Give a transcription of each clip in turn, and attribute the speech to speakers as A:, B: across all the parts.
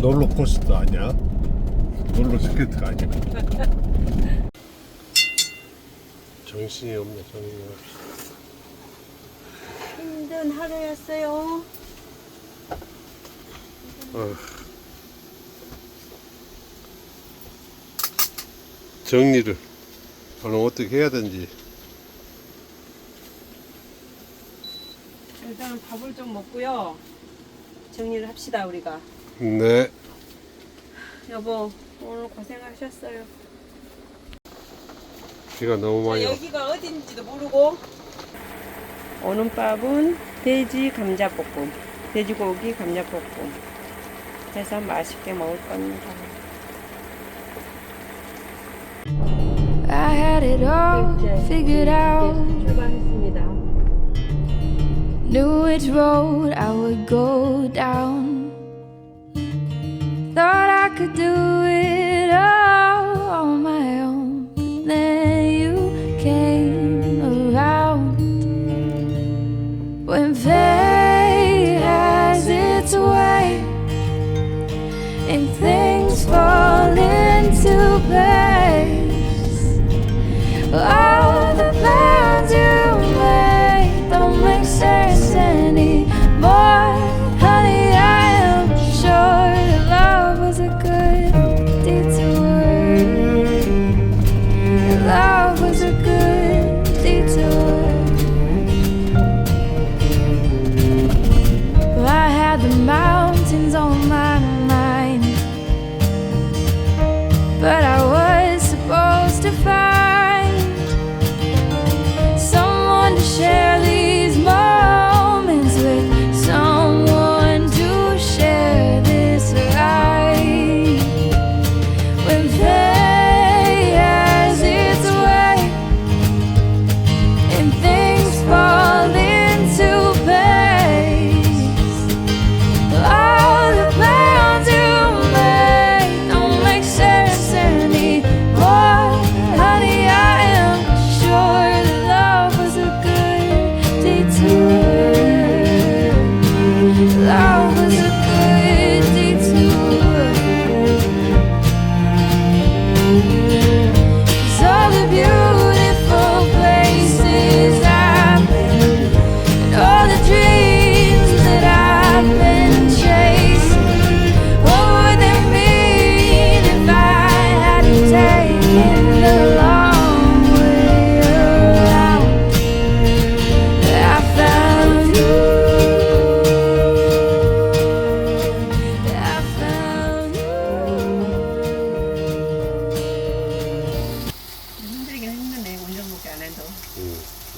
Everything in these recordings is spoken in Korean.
A: 롤러코스터 아니야? 롤러스케이트가 아니야. 정신이 없네, 정신이 없어.
B: 힘든 하루였어요.
A: 어. 정리를 오늘 어떻게 해야 되는지
B: 일단 밥을 좀 먹고요. 정리를 합시다 우리가.
A: 네
B: 여보 오늘 고생하셨어요.
A: 비가 너무 많이 와.
B: 여기가 어딘지도 모르고. 오는 밥은 돼지 감자볶음, 돼지고기 감자볶음 해서 맛있게 먹을 겁니다.
C: I had it all figured out.
B: 출발했습니다.
C: Knew which road I would go down. Thought I could do it all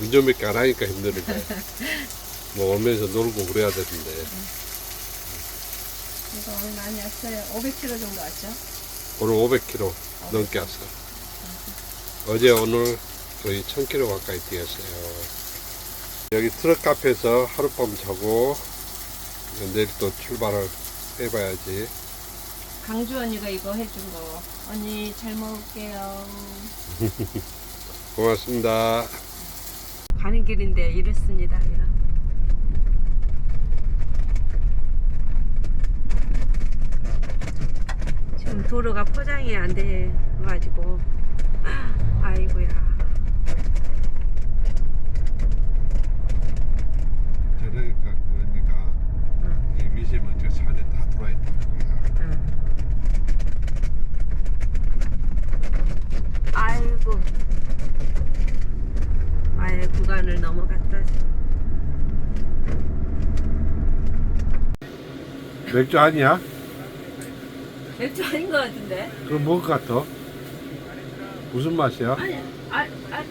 B: 운전밖에 안
A: 하니까 힘드는 거야. 뭐 오면서 놀고 그래야 되는데
B: 이거 오늘 많이 왔어요. 500km 정도 왔죠?
A: 오늘 500km 넘게 왔어. 어제 오늘 거의 1000km 가까이 뛰었어요. 여기 트럭 카페에서 하룻밤 자고 내일 또 출발을 해봐야지.
B: 강주 언니가 이거 해준 거. 언니 잘 먹을게요.
A: 고맙습니다.
B: 가는 길인데 이렇습니다. 이런. 지금 도로가 포장이 안 돼가지고 아이고야.
A: 그러니까 그 언니가
B: 응.
A: 이 미세먼지가 차 안에 다 들어와 있다는 거야.
B: 응. 아이고. 구간을 넘어갔다.
A: 맥주 아니야?
B: 맥주 아닌 것 같은데?
A: 그럼 먹을 것 같아? 무슨 맛이야?
B: 아니, 아, 아,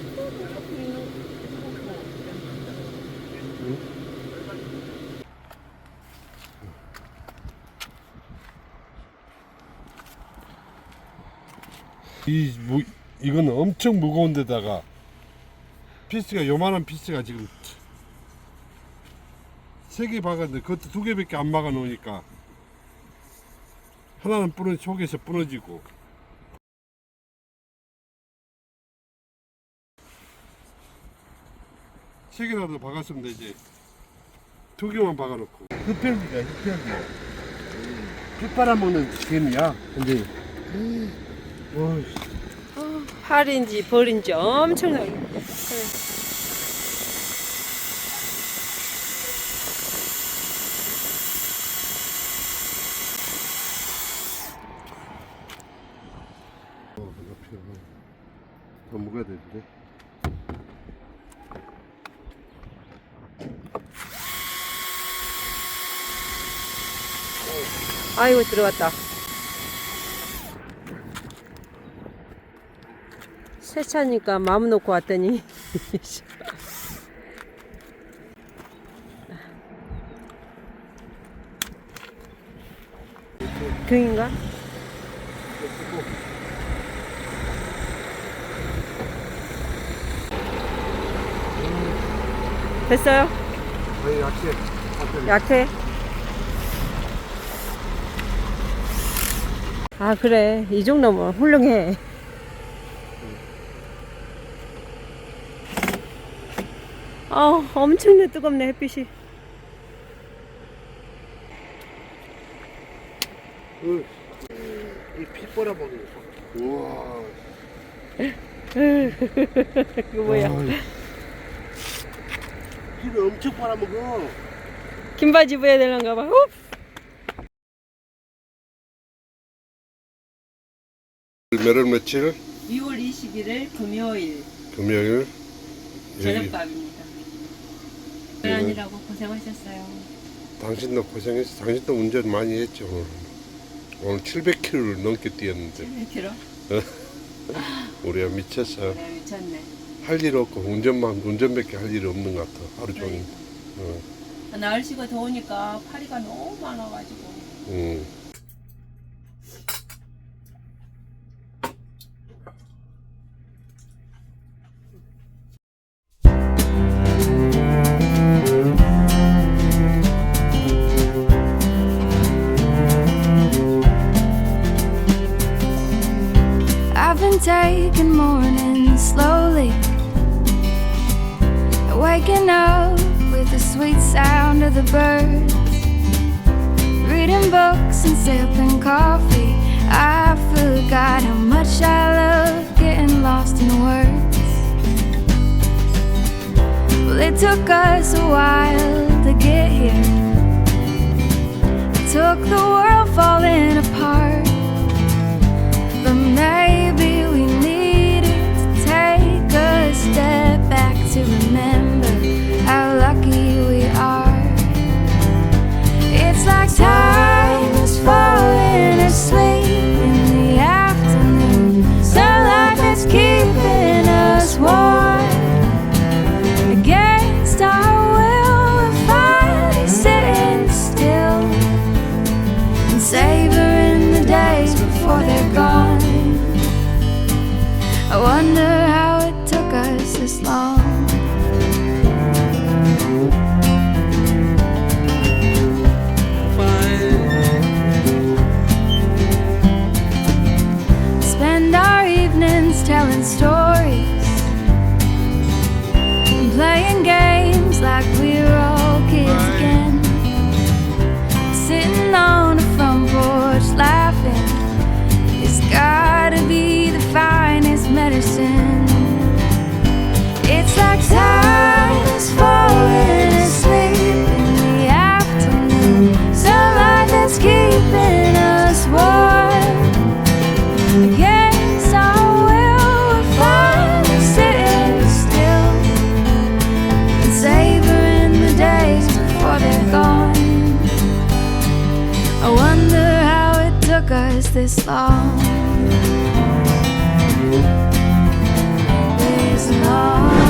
A: 이, 무, 이건 엄청 무거운 데다가 피스가 요만한 피스가 지금 세 개 박았는데 그것도 두 개밖에 안 박아 놓으니까 하나는 부러 속에서 부러지고 세 개라도 박았으면 되지 두 개만 박아놓고. 흡혈귀가 흡혈귀. 피 빨아먹는 개미야. 근데 와,
B: 팔인지 벌인지 엄청나게.
A: 어, 되는데.
B: 아이고 들어갔다. 세차니까 마음 놓고 왔더니 등인가? 됐어요?
A: 아니 약해. 약해.
B: 아 그래 이 정도면 훌륭해. 아 엄청나 뜨겁네 햇빛이.
A: 이피 빨아먹는 거. 우와.
B: 이거 뭐야?
A: 피를 엄청 빨아먹어.
B: 긴 바지 입어야 되는가 봐. 흡!
A: 몇월 며칠?
B: 2월 21일 금요일
A: 금요일. 여기
B: 저녁밥입니다. 아니라고 고생하셨어요.
A: 당신도 고생했어. 당신도 운전 많이 했죠. 오늘, 오늘 700km를 넘게 뛰었는데
B: 1km?
A: 우리가 미쳤어.
B: 네 미쳤네.
A: 할 일 없고 운전만 운전밖에 할 일이 없는 것 같아. 하루 종일.
B: 그러니까.
A: 어,
B: 날씨가 더우니까 파리가 너무 많아가지고.
A: 응.
C: Taking mornings slowly. Waking up with the sweet sound of the birds. Reading books and sipping coffee. I forgot how much I love getting lost in words. Well, it took us a while to get here. It took the world this long. Spend our evenings telling stories and playing games like we're took us this long. This long.